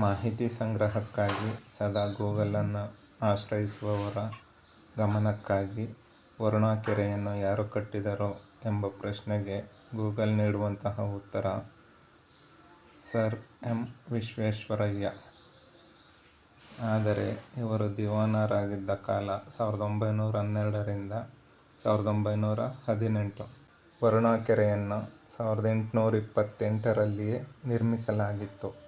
ಮಾಹಿತಿ ಸಂಗ್ರಹಕ್ಕಾಗಿ ಸದಾ ಗೂಗಲನ್ನು ಆಶ್ರಯಿಸುವವರ ಗಮನಕ್ಕಾಗಿ ವರುಣಾ ಕೆರೆಯನ್ನು ಯಾರು ಕಟ್ಟಿದರೋ ಎಂಬ ಪ್ರಶ್ನೆಗೆ ಗೂಗಲ್ ನೀಡುವಂತಹ ಉತ್ತರ, ಸರ್ ಎಂ. ವಿಶ್ವೇಶ್ವರಯ್ಯ. ಆದರೆ ಇವರು ದಿವಾನರಾಗಿದ್ದ ಕಾಲ ಸಾವಿರದ ಒಂಬೈನೂರ ಹನ್ನೆರಡರಿಂದ ಸಾವಿರದ ಒಂಬೈನೂರ ಹದಿನೆಂಟು. ವರುಣಾ ಕೆರೆಯನ್ನು ಸಾವಿರದ ಎಂಟುನೂರ ಇಪ್ಪತ್ತೆಂಟರಲ್ಲಿಯೇ ನಿರ್ಮಿಸಲಾಗಿತ್ತು.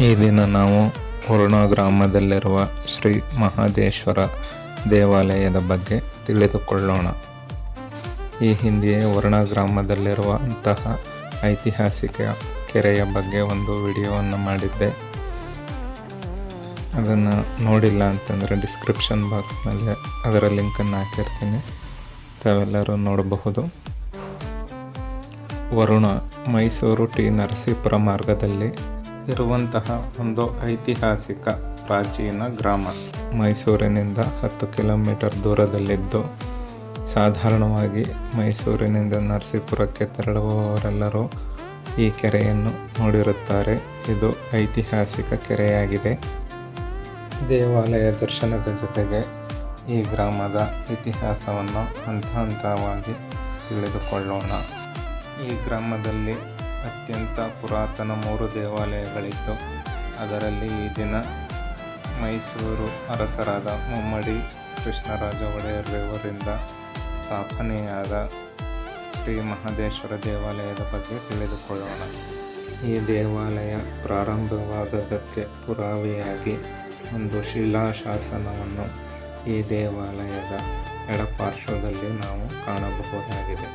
ಈ ದಿನ ನಾವು ವರುಣಾ ಗ್ರಾಮದಲ್ಲಿರುವ ಶ್ರೀ ಮಹಾದೇಶ್ವರ ದೇವಾಲಯದ ಬಗ್ಗೆ ತಿಳಿದುಕೊಳ್ಳೋಣ. ಈ ಹಿಂದೆಯೇ ವರ್ಣ ಗ್ರಾಮದಲ್ಲಿರುವ ಅಂತಹ ಐತಿಹಾಸಿಕ ಕೆರೆಯ ಬಗ್ಗೆ ಒಂದು ವಿಡಿಯೋವನ್ನು ಮಾಡಿದ್ದೆ. ಅದನ್ನು ನೋಡಿಲ್ಲ ಅಂತಂದರೆ ಡಿಸ್ಕ್ರಿಪ್ಷನ್ ಬಾಕ್ಸ್ನಲ್ಲಿ ಅದರ ಲಿಂಕನ್ನು ಹಾಕಿರ್ತೀನಿ. ತಾವೆಲ್ಲರೂ ನೋಡಬಹುದು. ವರುಣ ಮೈಸೂರು ಟಿ ನರಸೀಪುರ ಮಾರ್ಗದಲ್ಲಿ ಇರುವಂತಹ ಒಂದು ಐತಿಹಾಸಿಕ ಪ್ರಾಚೀನ ಗ್ರಾಮ. ಮೈಸೂರಿನಿಂದ ಹತ್ತು ಕಿಲೋಮೀಟರ್ ದೂರದಲ್ಲಿದ್ದು, ಸಾಧಾರಣವಾಗಿ ಮೈಸೂರಿನಿಂದ ನರಸೀಪುರಕ್ಕೆ ತೆರಳುವವರೆಲ್ಲರೂ ಈ ಕೆರೆಯನ್ನು ನೋಡಿರುತ್ತಾರೆ. ಇದು ಐತಿಹಾಸಿಕ ಕೆರೆಯಾಗಿದೆ. ದೇವಾಲಯ ದರ್ಶನದ ಜೊತೆಗೆ ಈ ಗ್ರಾಮದ ಇತಿಹಾಸವನ್ನು ಹಂತ ಹಂತವಾಗಿ ತಿಳಿದುಕೊಳ್ಳೋಣ. ಈ ಗ್ರಾಮದಲ್ಲಿ ಅತ್ಯಂತ ಪುರಾತನ ಮೂರು ದೇವಾಲಯಗಳಿದ್ದು, ಅದರಲ್ಲಿ ಈ ದಿನ ಮೈಸೂರು ಅರಸರಾದ ಮುಮ್ಮಡಿ ಕೃಷ್ಣರಾಜ ಒಡೆಯರ್ರವರಿಂದ ಸ್ಥಾಪನೆಯಾದ ಶ್ರೀ ಮಹದೇಶ್ವರ ದೇವಾಲಯದ ಬಗ್ಗೆ ತಿಳಿದುಕೊಳ್ಳೋಣ. ಈ ದೇವಾಲಯ ಪ್ರಾರಂಭವಾದದ್ದಕ್ಕೆ ಪುರಾವೆಯಾಗಿ ಒಂದು ಶಿಲಾಶಾಸನವನ್ನು ಈ ದೇವಾಲಯದ ಎಡಪಾರ್ಶ್ವದಲ್ಲಿ ನಾವು ಕಾಣಬಹುದಾಗಿದೆ.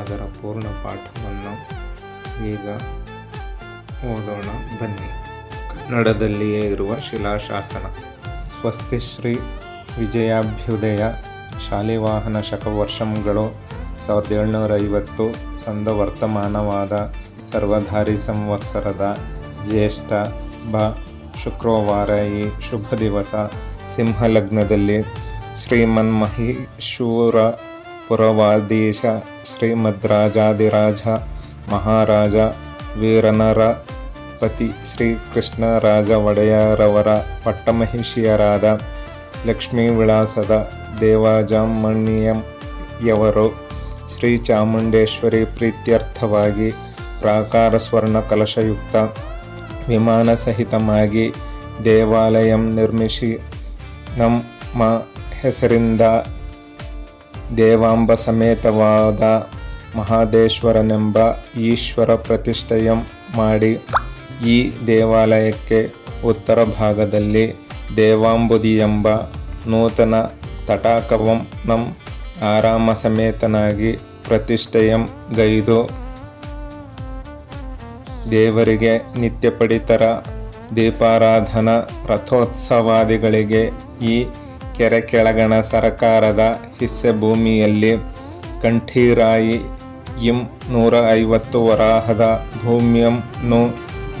ಅದರ ಪೂರ್ಣ ಪಾಠವನ್ನು ಈಗ ಓದೋಣ. ಬನ್ನಿ. ಕನ್ನಡದಲ್ಲಿಯೇ ಇರುವ ಶಿಲಾಶಾಸನ. ಸ್ವಸ್ತಿಶ್ರೀ ವಿಜಯಾಭ್ಯುದಯ ಶಾಲಿವಾಹನ ಶಕವರ್ಷಂಗಳು ಸಾವಿರದ ಏಳ್ನೂರ ಐವತ್ತು ಸಂದ ವರ್ತಮಾನವಾದ ಸರ್ವಧಾರಿ ಸಂವತ್ಸರದ ಜ್ಯೇಷ್ಠ ಬ ಶುಕ್ರವಾರ ಈ ಶುಭ ದಿವಸ ಸಿಂಹಲಗ್ನದಲ್ಲಿ ಶ್ರೀಮನ್ಮಹೀಶೂರ ಪುರವಾದೀಶ ಶ್ರೀಮದ್ರಾಜಾದಿರಾಜ ಮಹಾರಾಜ ವೀರನರ ಪತಿ ಶ್ರೀಕೃಷ್ಣರಾಜ ಒಡೆಯರವರ ಪಟ್ಟಮಹಿಷಿಯರಾದ ಲಕ್ಷ್ಮೀ ವಿಳಾಸದ ದೇವಾಜಾಮಣ್ಯಂಯವರು ಶ್ರೀ ಚಾಮುಂಡೇಶ್ವರಿ ಪ್ರೀತ್ಯರ್ಥವಾಗಿ ಪ್ರಾಕಾರ ಸ್ವರ್ಣ ಕಲಶಯುಕ್ತ ವಿಮಾನ ಸಹಿತವಾಗಿ ದೇವಾಲಯಂ ನಿರ್ಮಿಸಿ ನಮ್ಮ ಹೆಸರಿಂದ ದೇವಾಂಬ ಸಮೇತವಾದ ಮಹಾದೇಶ್ವರನೆಂಬ ಈಶ್ವರ ಪ್ರತಿಷ್ಠೆಯಂ ಮಾಡಿ ಈ ದೇವಾಲಯಕ್ಕೆ ಉತ್ತರ ಭಾಗದಲ್ಲಿ ದೇವಾಂಬುದಿ ಎಂಬ ನೂತನ ತಟಾಕವಂ ನಂ ಆರಾಮ ಸಮೇತನಾಗಿ ಪ್ರತಿಷ್ಠೆಯಂ ಗೈದು. ದೇವರಿಗೆ ನಿತ್ಯ ಪಡಿತರ ದೀಪಾರಾಧನ ರಥೋತ್ಸವಾದಿಗಳಿಗೆ ಈ ಕೆರೆ ಕೆಳಗಣ ಸರಕಾರದ ಹಿಸ್ಸೆ ಭೂಮಿಯಲ್ಲಿ ಕಂಠೀರಾಯಿ ಇಂ ನೂರ ಐವತ್ತು ವರಾಹದ ಭೂಮಿಯನ್ನು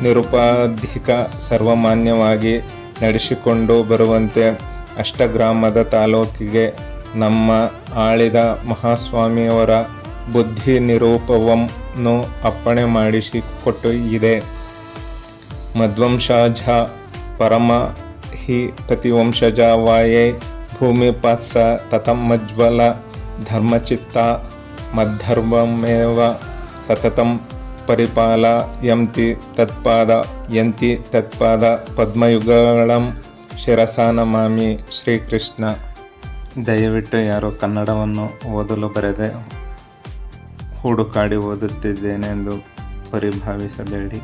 ನಿರುಪಾಧಿಕ ಸರ್ವಮಾನ್ಯವಾಗಿ ನಡೆಸಿಕೊಂಡು ಬರುವಂತೆ ಅಷ್ಟಗ್ರಾಮದ ತಾಲೂಕಿಗೆ ನಮ್ಮ ಆಳಿದ ಮಹಾಸ್ವಾಮಿಯವರ ಬುದ್ಧಿ ನಿರೂಪವನ್ನು ಅಪ್ಪಣೆ ಮಾಡಿಸಿಕೊಟ್ಟು ಇದೆ. ಮಧ್ವಂಶಾಜ ಪರಮ ಹಿ ಪ್ರತಿವಂಶಜ ವಾಯೇ ಭೂಮಿಪಾಸ ತತಮಜ್ವಲ ಧರ್ಮಚಿತ್ತ ಮದ್ಧರ್ಮಮೇವ ಸತತಂ ಪರಿಪಾಲಯಂತಿ ತತ್ಪಾದ ಯಂತಿ ತತ್ಪಾದ ಪದ್ಮಯುಗಗಳಂ ಶಿರಸಾ ನಮಾಮಿ ಶ್ರೀಕೃಷ್ಣ ದಯವಿಟ್ಟು ಯಾರು ಕನ್ನಡವನ್ನು ಓದಲು ಬರೆದೆ ಹುಡುಕಾಡಿ ಓದುತ್ತಿದ್ದೇನೆ ಎಂದು ಪರಿಭಾವಿಸಬೇಡಿ.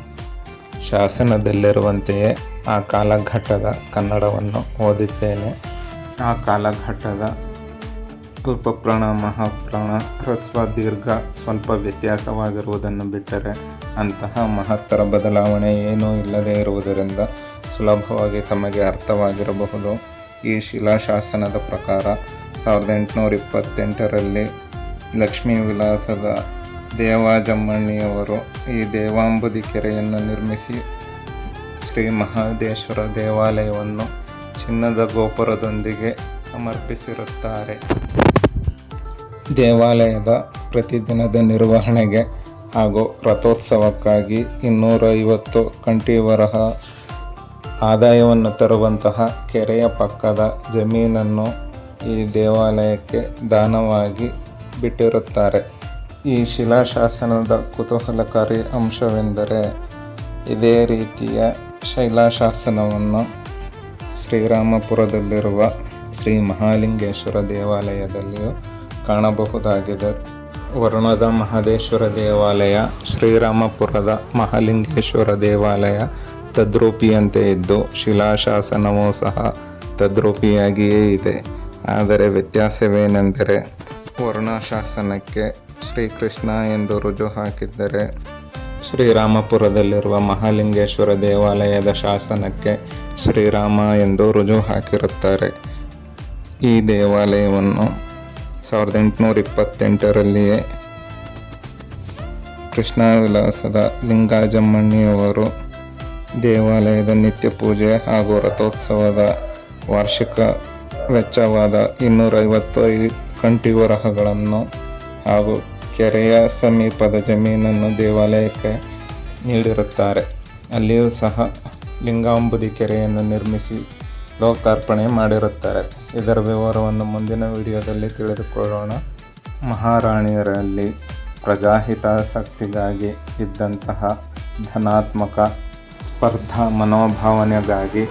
ಶಾಸನದಲ್ಲಿರುವಂತೆಯೇ ಆ ಕಾಲಘಟ್ಟದ ಕನ್ನಡವನ್ನು ಓದಿದ್ದೇನೆ. ಆ ಕಾಲಘಟ್ಟದ ಅಲ್ಪಪ್ರಾಣ ಮಹಾಪ್ರಾಣ ಹ್ರಸ್ವ ದೀರ್ಘ ಸ್ವಲ್ಪ ವ್ಯತ್ಯಾಸವಾಗಿರುವುದನ್ನು ಬಿಟ್ಟರೆ ಅಂತಹ ಮಹತ್ತರ ಬದಲಾವಣೆ ಏನೂ ಇಲ್ಲದೇ ಇರುವುದರಿಂದ ಸುಲಭವಾಗಿ ತಮಗೆ ಅರ್ಥವಾಗಿರಬಹುದು. ಈ ಶಿಲಾಶಾಸನದ ಪ್ರಕಾರ ಸಾವಿರದ ಎಂಟುನೂರ ಇಪ್ಪತ್ತೆಂಟರಲ್ಲಿ ಲಕ್ಷ್ಮೀ ವಿಲಾಸದ ದೇವಾಜಮ್ಮಣ್ಣಿಯವರು ಈ ದೇವಾಂಬುದಿ ಕೆರೆಯನ್ನು ನಿರ್ಮಿಸಿ ಶ್ರೀ ಮಹಾದೇಶ್ವರ ದೇವಾಲಯವನ್ನು ಚಿನ್ನದ ಗೋಪುರದೊಂದಿಗೆ ಸಮರ್ಪಿಸಿರುತ್ತಾರೆ. ದೇವಾಲಯದ ಪ್ರತಿದಿನದ ನಿರ್ವಹಣೆಗೆ ಹಾಗೂ ರಥೋತ್ಸವಕ್ಕಾಗಿ ಇನ್ನೂರೈವತ್ತು ಕಂಠೀವರಹ ಆದಾಯವನ್ನು ತರುವಂತಹ ಕೆರೆಯ ಪಕ್ಕದ ಜಮೀನನ್ನು ಈ ದೇವಾಲಯಕ್ಕೆ ದಾನವಾಗಿ ಬಿಟ್ಟಿರುತ್ತಾರೆ. ಈ ಶಿಲಾಶಾಸನದ ಕುತೂಹಲಕಾರಿ ಅಂಶವೆಂದರೆ ಇದೇ ರೀತಿಯ ಶೈಲಾಶಾಸನವನ್ನು ಶ್ರೀರಾಮಪುರದಲ್ಲಿರುವ ಶ್ರೀ ಮಹಾಲಿಂಗೇಶ್ವರ ದೇವಾಲಯದಲ್ಲಿಯೂ ಕಾಣಬಹುದಾಗಿದೆ. ವರುಣದ ಮಹದೇಶ್ವರ ದೇವಾಲಯ, ಶ್ರೀರಾಮಪುರದ ಮಹಾಲಿಂಗೇಶ್ವರ ದೇವಾಲಯ ತದ್ರೂಪಿಯಂತೆ ಇದ್ದು, ಶಿಲಾಶಾಸನವೂ ಸಹ ತದ್ರೂಪಿಯಾಗಿಯೇ ಇದೆ. ಆದರೆ ವ್ಯತ್ಯಾಸವೇನೆಂದರೆ ವರುಣ ಶಾಸನಕ್ಕೆ ಶ್ರೀಕೃಷ್ಣ ಎಂದು ರುಜು ಹಾಕಿದ್ದರೆ, ಶ್ರೀರಾಮಪುರದಲ್ಲಿರುವ ಮಹಾಲಿಂಗೇಶ್ವರ ದೇವಾಲಯದ ಶಾಸನಕ್ಕೆ ಶ್ರೀರಾಮ ಎಂದು ರುಜು ಹಾಕಿರುತ್ತಾರೆ. ಈ ದೇವಾಲಯವನ್ನು ಸಾವಿರದ ಎಂಟುನೂರ ಇಪ್ಪತ್ತೆಂಟರಲ್ಲಿಯೇ ಕೃಷ್ಣವಿಲಾಸದ ಲಿಂಗಾಜಮ್ಮಣ್ಣಿಯವರು ದೇವಾಲಯದ ನಿತ್ಯ ಪೂಜೆ ಹಾಗೂ ರಥೋತ್ಸವದ ವಾರ್ಷಿಕ ವೆಚ್ಚವಾದ ಇನ್ನೂರೈವತ್ತು ಕಂಠಿವರಹಗಳನ್ನು ಹಾಗೂ ಕೆರೆಯ ಸಮೀಪದ ಜಮೀನನ್ನು ದೇವಾಲಯಕ್ಕೆ ನೀಡಿರುತ್ತಾರೆ. ಅಲ್ಲಿಯೂ ಸಹ ಲಿಂಗಾಂಬುದಿ ಕೆರೆಯನ್ನು ನಿರ್ಮಿಸಿ ಲೋಕಾರ್ಪಣೆ ಮಾಡಿರುತ್ತಾರೆ. ಇದರ ವಿವರವನ್ನು ಮುಂದಿನ ವಿಡಿಯೋದಲ್ಲಿ ತಿಳಿದುಕೊಳ್ಳೋಣ. ಮಹಾರಾಣಿಯರಲ್ಲಿ ಪ್ರಜಾಹಿತಾಸಕ್ತಿಗಾಗಿ ಇದ್ದಂತಹ ಧನಾತ್ಮಕ ಸ್ಪರ್ಧಾ ಮನೋಭಾವನೆಗಾಗಿ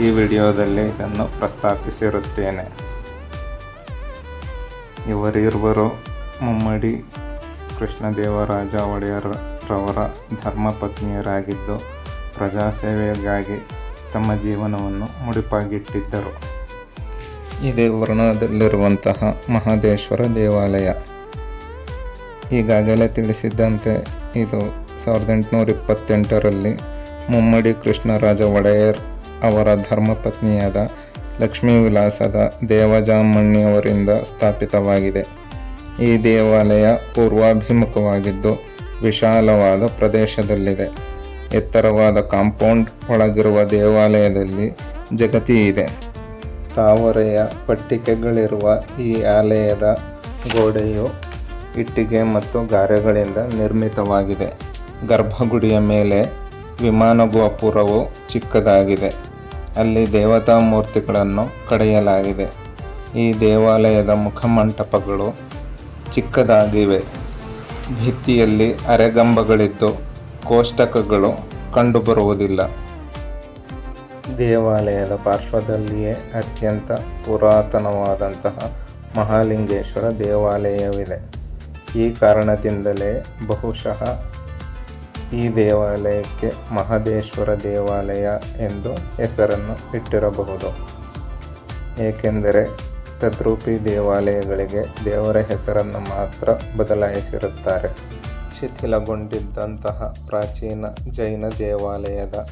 ಈ ವಿಡಿಯೋದಲ್ಲಿ ಇದನ್ನು ಪ್ರಸ್ತಾಪಿಸಿರುತ್ತೇನೆ. ಇವರಿರುವರು ಮುಮ್ಮಡಿ ಕೃಷ್ಣದೇವರಾಜ ಒಡೆಯರವರ ಧರ್ಮಪತ್ನಿಯರಾಗಿದ್ದು ಪ್ರಜಾಸೇವೆಗಾಗಿ ತಮ್ಮ ಜೀವನವನ್ನು ಮುಡಿಪಾಗಿಟ್ಟಿದ್ದರು. ಇದೇ ವರ್ಣದಲ್ಲಿರುವಂತಹ ಮಹದೇಶ್ವರ ದೇವಾಲಯ. ಈಗಾಗಲೇ ತಿಳಿಸಿದ್ದಂತೆ ಇದು ಸಾವಿರದ ಎಂಟುನೂರ ಇಪ್ಪತ್ತೆಂಟರಲ್ಲಿ ಮುಮ್ಮಡಿ ಕೃಷ್ಣರಾಜ ಒಡೆಯರ್ ಅವರ ಧರ್ಮಪತ್ನಿಯಾದ ಲಕ್ಷ್ಮೀ ವಿಲಾಸದ ದೇವಜಾಮಣ್ಣಿಯವರಿಂದ ಸ್ಥಾಪಿತವಾಗಿದೆ. ಈ ದೇವಾಲಯ ಪೂರ್ವಾಭಿಮುಖವಾಗಿದ್ದು ವಿಶಾಲವಾದ ಪ್ರದೇಶದಲ್ಲಿದೆ. ಎತ್ತರವಾದ ಕಾಂಪೌಂಡ್ ಒಳಗಿರುವ ದೇವಾಲಯದಲ್ಲಿ ಜಗತಿ ಇದೆ. ತಾವರೆಯ ಪಟ್ಟಿಕೆಗಳಿರುವ ಈ ಆಲಯದ ಗೋಡೆಯು ಇಟ್ಟಿಗೆ ಮತ್ತು ಗಾರೆಗಳಿಂದ ನಿರ್ಮಿತವಾಗಿದೆ. ಗರ್ಭಗುಡಿಯ ಮೇಲೆ ವಿಮಾನ ಗೋಪುರವು ಚಿಕ್ಕದಾಗಿದೆ. ಅಲ್ಲಿ ದೇವತಾ ಮೂರ್ತಿಗಳನ್ನು ಕಡೆಯಲಾಗಿದೆ. ಈ ದೇವಾಲಯದ ಮುಖಮಂಟಪಗಳು ಚಿಕ್ಕದಾಗಿವೆ. ಭಿತ್ತಿಯಲ್ಲಿ ಅರೆಗಂಬಗಳಿದ್ದು ಕೋಷ್ಟಕಗಳು ಕಂಡುಬರುವುದಿಲ್ಲ. ದೇವಾಲಯದ ಪಾರ್ಶ್ವದಲ್ಲಿಯೇ ಅತ್ಯಂತ ಪುರಾತನವಾದಂತಹ ಮಹಾಲಿಂಗೇಶ್ವರ ದೇವಾಲಯವಿದೆ. ಈ ಕಾರಣದಿಂದಲೇ ಬಹುಶಃ ಈ ದೇವಾಲಯಕ್ಕೆ ಮಹದೇಶ್ವರ ದೇವಾಲಯ ಎಂದು ಹೆಸರನ್ನು ಇಟ್ಟಿರಬಹುದು. ಏಕೆಂದರೆ ತದ್ರೂಪಿ ದೇವಾಲಯಗಳಿಗೆ ದೇವರ ಹೆಸರನ್ನು ಮಾತ್ರ ಬದಲಾಯಿಸಿರುತ್ತಾರೆ. ಶಿಥಿಲಗೊಂಡಿದ್ದಂತಹ ಪ್ರಾಚೀನ ಜೈನ ದೇವಾಲಯದ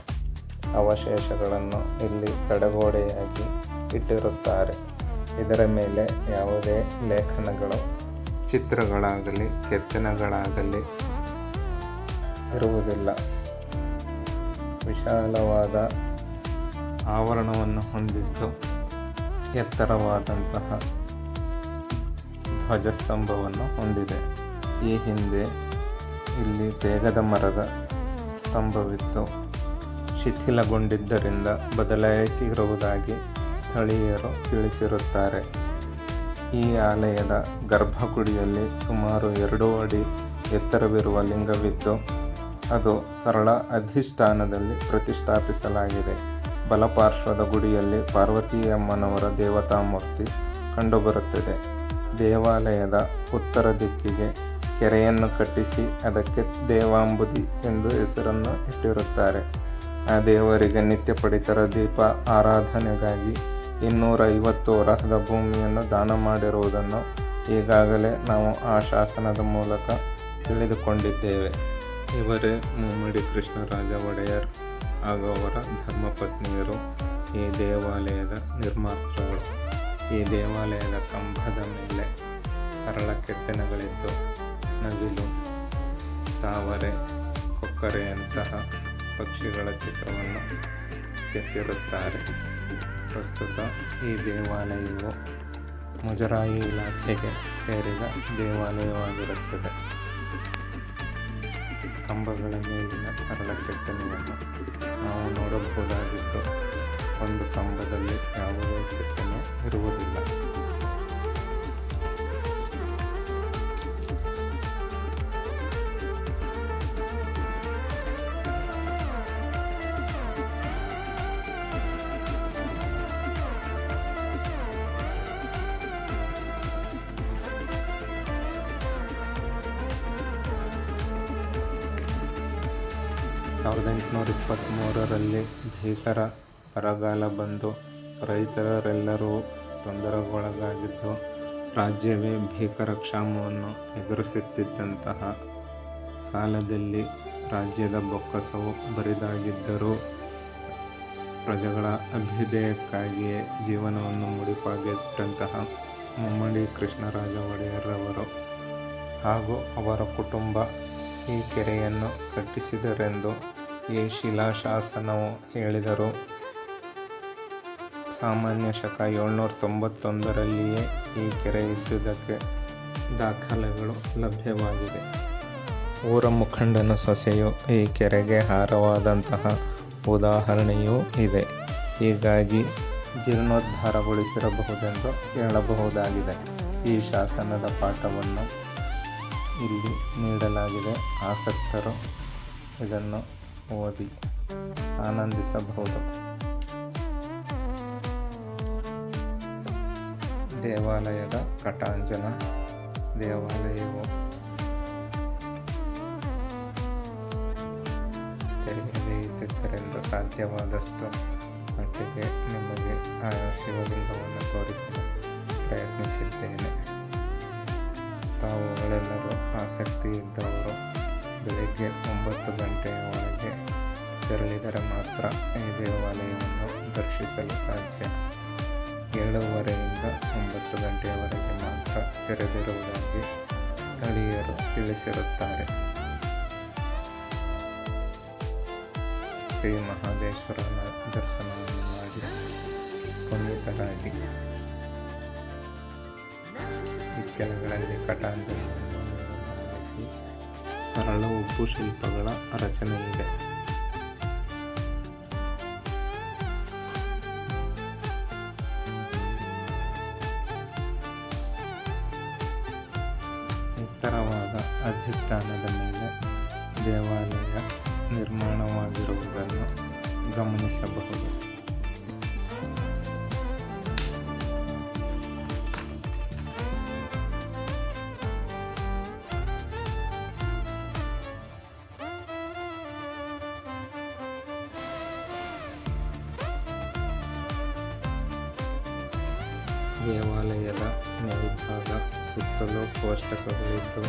ಅವಶೇಷಗಳನ್ನು ಇಲ್ಲಿ ತಡೆಗೋಡೆಯಾಗಿ ಇಟ್ಟಿರುತ್ತಾರೆ. ಇದರ ಮೇಲೆ ಯಾವುದೇ ಲೇಖನಗಳು, ಚಿತ್ರಗಳಾಗಲಿ ಕೆತ್ತನೆಗಳಾಗಲಿ ಇರುವುದಿಲ್ಲ. ವಿಶಾಲವಾದ ಆವರಣವನ್ನು ಹೊಂದಿದ್ದು ಎತ್ತರವಾದಂತಹ ಧ್ವಜಸ್ತಂಭವನ್ನು ಹೊಂದಿದೆ. ಈ ಹಿಂದೆ ಇಲ್ಲಿ ಬೇಗದ ಮರದ ಸ್ತಂಭವಿತ್ತು ಶಿಥಿಲಗೊಂಡಿದ್ದರಿಂದ ಬದಲಾಯಿಸಿರುವುದಾಗಿ ಸ್ಥಳೀಯರು ತಿಳಿಸಿರುತ್ತಾರೆ. ಈ ಆಲಯದ ಗರ್ಭಗುಡಿಯಲ್ಲಿ ಸುಮಾರು ಎರಡು ಅಡಿ ಎತ್ತರವಿರುವ ಲಿಂಗವಿದ್ದು, ಅದು ಸರಳ ಅಧಿಷ್ಠಾನದಲ್ಲಿ ಪ್ರತಿಷ್ಠಾಪಿಸಲಾಗಿದೆ. ಬಲಪಾರ್ಶ್ವದ ಗುಡಿಯಲ್ಲಿ ಪಾರ್ವತಿಯಮ್ಮನವರ ದೇವತಾಮೂರ್ತಿ ಕಂಡುಬರುತ್ತದೆ. ದೇವಾಲಯದ ಉತ್ತರ ದಿಕ್ಕಿಗೆ ಕೆರೆಯನ್ನು ಕಟ್ಟಿಸಿ ಅದಕ್ಕೆ ದೇವಾಂಬುದಿ ಎಂದು ಹೆಸರನ್ನು ಇಟ್ಟಿರುತ್ತಾರೆ. ಆ ದೇವರಿಗೆ ನಿತ್ಯ ಪಡಿತರ ದೀಪ ಆರಾಧನೆಗಾಗಿ ಇನ್ನೂರ ಐವತ್ತು ವರಹದ ಭೂಮಿಯನ್ನು ದಾನ ಮಾಡಿರುವುದನ್ನು ಈಗಾಗಲೇ ನಾವು ಆ ಶಾಸನದ ಮೂಲಕ ತಿಳಿದುಕೊಂಡಿದ್ದೇವೆ. ಇವರೇ ಮುಮ್ಮಡಿ ಕೃಷ್ಣರಾಜ ಒಡೆಯರ್ ಹಾಗೂ ಅವರ ಧರ್ಮಪತ್ನಿಯರು ಈ ದೇವಾಲಯದ ನಿರ್ಮಾತೃಗಳು. ಈ ದೇವಾಲಯದ ಕಂಬದ ಮೇಲೆ ಸರಳ ಕೆತ್ತನೆಗಳಿದ್ದು ನವಿಲು, ತಾವರೆ, ಕೊಕ್ಕರೆಯಂತಹ ಪಕ್ಷಿಗಳ ಚಿತ್ರವನ್ನು ಕೆತ್ತಿರುತ್ತಾರೆ. ಪ್ರಸ್ತುತ ಈ ದೇವಾಲಯವು ಮುಜರಾಯಿ ಇಲಾಖೆಗೆ ಸೇರಿದ ದೇವಾಲಯವಾಗಿರುತ್ತದೆ. ಕಂಬಗಳ ಮೇಲಿನ ಸರಳ ಕೆತ್ತನೆಯನ್ನು ನಾವು ನೋಡಬಹುದಾಗಿದ್ದು, ಒಂದು ಕಂಬದಲ್ಲಿ ಯಾವುದೇ ಕೆತ್ತನೆ ಇರುವುದಿಲ್ಲ. ಭೀಕರ ಬರಗಾಲ ಬಂದು ರೈತರೆಲ್ಲರೂ ತೊಂದರೆಗೊಳಗಾಗಿದ್ದು, ರಾಜ್ಯವೇ ಭೀಕರ ಕ್ಷಾಮವನ್ನು ಎದುರಿಸುತ್ತಿದ್ದಂತಹ ಕಾಲದಲ್ಲಿ ರಾಜ್ಯದ ಬೊಕ್ಕಸವು ಬರಿದಾಗಿದ್ದರೂ, ಪ್ರಜೆಗಳ ಅಭ್ಯುದಯಕ್ಕಾಗಿಯೇ ಜೀವನವನ್ನು ಮುಡಿಪಾಗಿಟ್ಟಂತಹ ಮುಮ್ಮಡಿ ಕೃಷ್ಣರಾಜ ಒಡೆಯರವರು ಹಾಗೂ ಅವರ ಕುಟುಂಬ ಈ ಕೆರೆಯನ್ನು ಕಟ್ಟಿಸಿದರೆಂದು ಈ ಶಿಲಾಶಾಸನವು ಹೇಳಿದರು. ಸಾಮಾನ್ಯ ಶಕ ಏಳ್ನೂರ ತೊಂಬತ್ತೊಂದರಲ್ಲಿಯೇ ಈ ಕೆರೆ ಇದ್ದುದಕ್ಕೆ ದಾಖಲೆಗಳು ಲಭ್ಯವಾಗಿದೆ. ಊರ ಮುಖಂಡನ ಸೊಸೆಯು ಈ ಕೆರೆಗೆ ಹಾರವಾದಂತಹ ಉದಾಹರಣೆಯೂ ಇದೆ. ಹೀಗಾಗಿ ಜೀರ್ಣೋದ್ಧಾರಗೊಳಿಸಿರಬಹುದೆಂದು ಹೇಳಬಹುದಾಗಿದೆ. ಈ ಶಾಸನದ ಪಾಠವನ್ನು ಇಲ್ಲಿ ನೀಡಲಾಗಿದೆ. ಆಸಕ್ತರು ಇದನ್ನು ಓದಿ ಆನಂದಿಸಬಹುದು. ದೇವಾಲಯದ ಕಟಾಂಜನ ದೇವಾಲಯವು ತೆರೆಯದೇ ಇದ್ದಿದ್ದರಿಂದ ಸಾಧ್ಯವಾದಷ್ಟು ಮಟ್ಟಿಗೆ ನಿಮಗೆ ಆ ಶಿವಲಿಂಗವನ್ನು ತೋರಿಸಲು ಪ್ರಯತ್ನಿಸಿದ್ದೇನೆ. ತಾವುಗಳೆಲ್ಲರೂ ಆಸಕ್ತಿ ಇದ್ದವರು ಬೆಳಿಗ್ಗೆ ಒಂಬತ್ತು ಗಂಟೆಯ ಒಳಗೆ ತೆರಳಿದರೆ ಮಾತ್ರ ಈ ದೇವಾಲಯವನ್ನು ದರ್ಶಿಸಲು ಸಾಧ್ಯ. ಏಳುವರೆಯಿಂದ ಒಂಬತ್ತು ಗಂಟೆಯವರೆಗೆ ಮಾತ್ರ ತೆರೆದಿರುವುದಾಗಿ ಸ್ಥಳೀಯರು ತಿಳಿಸಿರುತ್ತಾರೆ. ಶ್ರೀ ಮಹಾದೇಶ್ವರನ ದರ್ಶನವನ್ನು ಮಾಡಿ ಪುನೀತರಾಗಿ. ಇಕ್ಕೆಲಗಳಲ್ಲಿ ಕಟಾಂಜಲಿಯನ್ನು ಗಮನಿಸಿ ಸರಳ ಉಬ್ಬು ಶಿಲ್ಪಗಳ ರಚನೆ ಮೇಲ್ಭಾಗ ಸುತ್ತಲೂ ಕೋಷ್ಟಕಗಳಿದ್ದು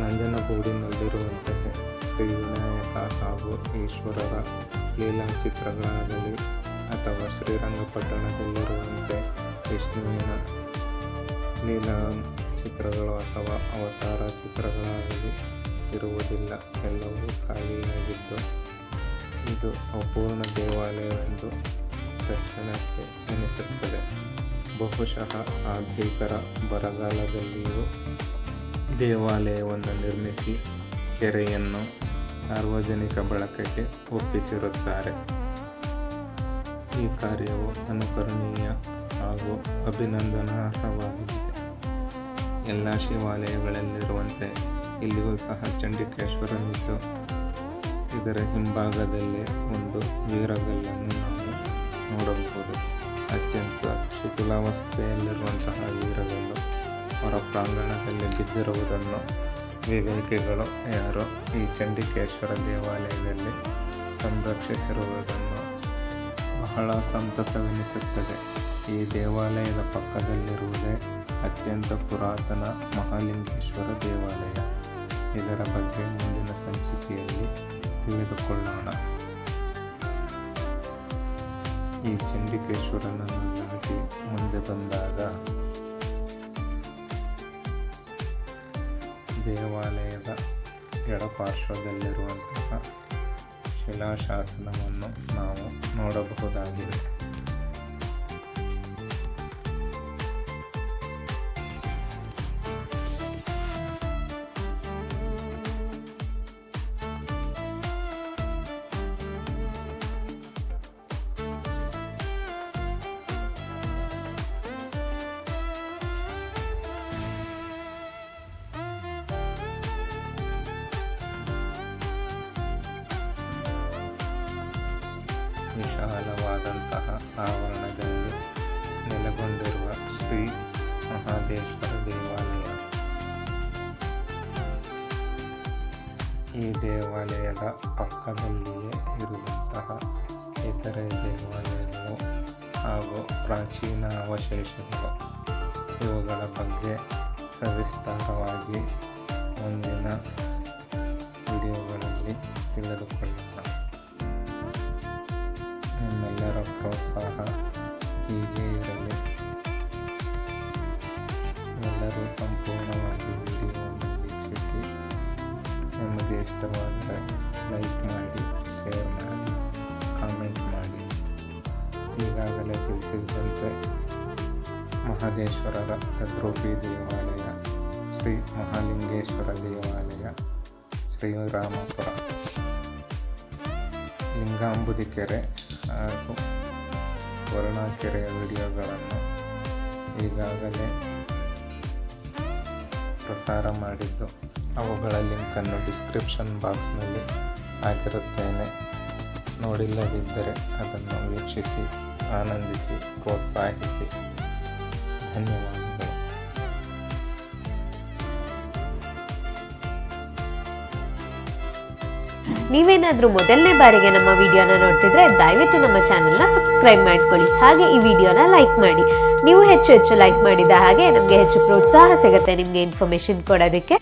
ನಂಜನಗೂಡಿನಲ್ಲಿರುವಂತಹ ಶ್ರೀ ವಿನಾಯಕ ಹಾಗೂ ಈಶ್ವರರ ಲೀಲಾ ಚಿತ್ರಗಳಾಗಲಿ ಅಥವಾ ಶ್ರೀರಂಗಪಟ್ಟಣದಲ್ಲಿರುವಂತೆ ವಿಷ್ಣುವಿನ ಲೀಲಾ ಚಿತ್ರಗಳು ಅಥವಾ ಅವತಾರ ಚಿತ್ರಗಳಾಗಲಿ ಇರುವುದಿಲ್ಲ. ಎಲ್ಲವೂ ಖಾಲಿಯಾಗಿದ್ದು ಇದು ಅಪೂರ್ಣ ದೇವಾಲಯವೆಂದು ದರ್ಶನಕ್ಕೆ ಎನಿಸುತ್ತದೆ. ಬಹುಶಃ ಆ ಭೀಕರ ಬರಗಾಲದಲ್ಲಿಯೂ ದೇವಾಲಯವನ್ನು ನಿರ್ಮಿಸಿ ಕೆರೆಯನ್ನು ಸಾರ್ವಜನಿಕ ಬಳಕೆಗೆ ಒಪ್ಪಿಸಿರುತ್ತಾರೆ. ಈ ಕಾರ್ಯವು ಅನುಕರಣೀಯ ಹಾಗೂ ಅಭಿನಂದನಾರ್ಹವಾಗಿದೆ. ಎಲ್ಲ ಶಿವಾಲಯಗಳಲ್ಲಿರುವಂತೆ ಇಲ್ಲಿಯೂ ಸಹ ಚಂಡಿಕೇಶ್ವರನಿದ್ದು ಇದರ ಹಿಂಭಾಗದಲ್ಲಿ ಒಂದು ವೀರಗಲ್ಲನ್ನು ನಾವು ನೋಡಬಹುದು. ಅತ್ಯಂತ ಶಿಥಿಲಾವಸ್ಥೆಯಲ್ಲಿರುವಂತಹ ವೀರಗಲ್ಲು ಅವರ ಪ್ರಾಂಗಣದಲ್ಲಿ ಬಿದ್ದಿರುವುದನ್ನು ವಿವೇಕಿಗಳು ಯಾರು ಈ ಚಂಡಿಕೇಶ್ವರ ದೇವಾಲಯದಲ್ಲಿ ಸಂರಕ್ಷಿಸಿರುವುದನ್ನು ಬಹಳ ಸಂತಸವೆನಿಸುತ್ತದೆ. ಈ ದೇವಾಲಯದ ಪಕ್ಕದಲ್ಲಿರುವುದೇ ಅತ್ಯಂತ ಪುರಾತನ ಮಹಾಲಿಂಗೇಶ್ವರ ದೇವಾಲಯ. ಇದರ ಬಗ್ಗೆ ಮುಂದಿನ ಸಂಚಿಕೆಯಲ್ಲಿ ತಿಳಿದುಕೊಳ್ಳೋಣ. ಈ ಚಂಡಿಕೇಶ್ವರನನ್ನು ದಾಟಿ ಮುಂದೆ ಬಂದಾಗ ದೇವಾಲಯದ ಎಡಪಾರ್ಶ್ವದಲ್ಲಿರುವಂತಹ ಶಿಲಾಶಾಸನವನ್ನು ನಾವು ನೋಡಬಹುದಾಗಿದೆ. ದೇವಾಲಯದ ಪಕ್ಕದಲ್ಲಿಯೇ ಇರುವಂತಹ ಇತರೆ ದೇವಾಲಯಗಳು ಹಾಗೂ ಪ್ರಾಚೀನ ಅವಶೇಷಗಳು. ಇವುಗಳ ಬಗ್ಗೆ ಸವಿಸ್ತಾರವಾಗಿ ಮುಂದಿನ ವಿಡಿಯೋಗಳಲ್ಲಿ ತಿಳಿದುಕೊಳ್ಳೋಣ. ನಿಮ್ಮೆಲ್ಲರ ಪ್ರೋತ್ಸಾಹ ಹೀಗೆ ಇರಲಿ. ಎಲ್ಲರೂ ಸಂಪೂರ್ಣವಾಗಿ ವಿಡಿಯೋವನ್ನು ನಿಮಗೆ ಇಷ್ಟವಾದರೆ ಲೈಕ್ ಮಾಡಿ ಶೇರ್ ಮಾಡಿ ಕಾಮೆಂಟ್ ಮಾಡಿ. ಈಗಾಗಲೇ ತಿಳಿಸಿದಂತೆ ಮಹದೇಶ್ವರರ ತದ್ರೂಪಿ ದೇವಾಲಯ, ಶ್ರೀ ಮಹಾಲಿಂಗೇಶ್ವರ ದೇವಾಲಯ ಶ್ರೀರಾಮಪುರ ಲಿಂಗಾಂಬುದಿ ಕೆರೆ ಹಾಗೂ ವರುಣಾಕೆರೆಯ ವಿಡಿಯೋಗಳನ್ನು ಈಗಾಗಲೇ ಪ್ರಸಾರ ಮಾಡಿದ್ದು ಅವುಗಳ ಲಿಂಕನ್ನು ಡಿಸ್ಕ್ರಿಪ್ಷನ್ ಬಾಕ್ಸ್ನಲ್ಲಿ ಹಾಕಿರುತ್ತೇನೆ. ನೋಡಿಲ್ಲದಿದ್ದರೆ ಅದನ್ನು ವೀಕ್ಷಿಸಿ, ಆನಂದಿಸಿ, ಪ್ರೋತ್ಸಾಹಿಸಿ. ಧನ್ಯವಾದಗಳು. ನೀವೇನಾದರೂ ಮೊದಲನೇ ಬಾರಿಗೆ ನಮ್ಮ ವಿಡಿಯೋನ ನೋಡ್ತಿದ್ರೆ ದಯವಿಟ್ಟು ನಮ್ಮ ಚಾನೆಲ್ನ ಸಬ್ಸ್ಕ್ರೈಬ್ ಮಾಡ್ಕೊಳ್ಳಿ. ಹಾಗೆ ಈ ವಿಡಿಯೋನ ಲೈಕ್ ಮಾಡಿ. ನೀವು ಹೆಚ್ಚು ಹೆಚ್ಚು ಲೈಕ್ ಮಾಡಿದ ಹಾಗೆ ನಮಗೆ ಹೆಚ್ಚು ಪ್ರೋತ್ಸಾಹ ಸಿಗುತ್ತೆ ನಿಮಗೆ ಇನ್ಫಾರ್ಮೇಶನ್ ಕೊಡೋದಕ್ಕೆ.